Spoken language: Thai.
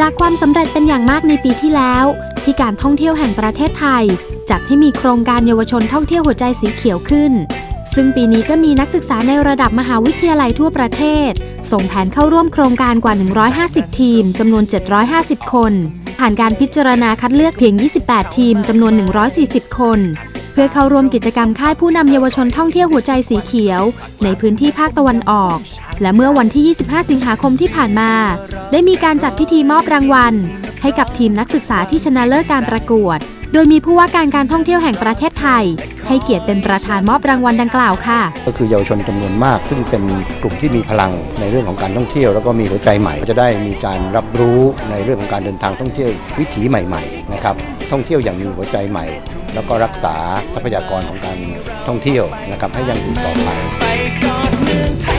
จากความสำเร็จเป็นอย่างมากในปีที่แล้ว ที่การท่องเที่ยวแห่งประเทศไทย จัดให้มีโครงการเยาวชนท่องเที่ยวหัวใจสีเขียวขึ้น ซึ่งปีนี้ก็มีนักศึกษาในระดับมหาวิทยาลัยทั่วประเทศ ส่งแผนเข้าร่วมโครงการกว่า 150 ทีมจำนวน 750 คน ผ่านการพิจารณาคัดเลือกเพียง 28 ทีมจำนวน 140 คน เพื่อเข้าร่วมกิจกรรมค่ายผู้นำเยาวชนท่องเที่ยวหัวใจสีเขียว ในพื้นที่ภาคตะวันออก และเมื่อวันที่ 25 สิงหาคมที่ผ่านมา ได้มีการจัดพิธีมอบรางวัล ให้กับทีมนักศึกษาที่ชนะเลิศการประกวด โดยมีผู้ว่าการการท่องเที่ยวแห่งประเทศไทย ให้เกียรติเป็นประธานมอบรางวัลดังกล่าวค่ะ ก็คือเยาวชนจำนวนมาก ซึ่งเป็นกลุ่มที่มีพลังในเรื่องของการท่องเที่ยว แล้วก็มีหัวใจใหม่จะได้มีการรับรู้ในเรื่องของการเดินทางท่องเที่ยววิถีใหม่ ๆ นะครับท่องเที่ยวอย่างมีหัวใจใหม่ แล้วก็รักษาทรัพยากรของการท่องเที่ยวนะครับให้ยังอยู่ต่อไป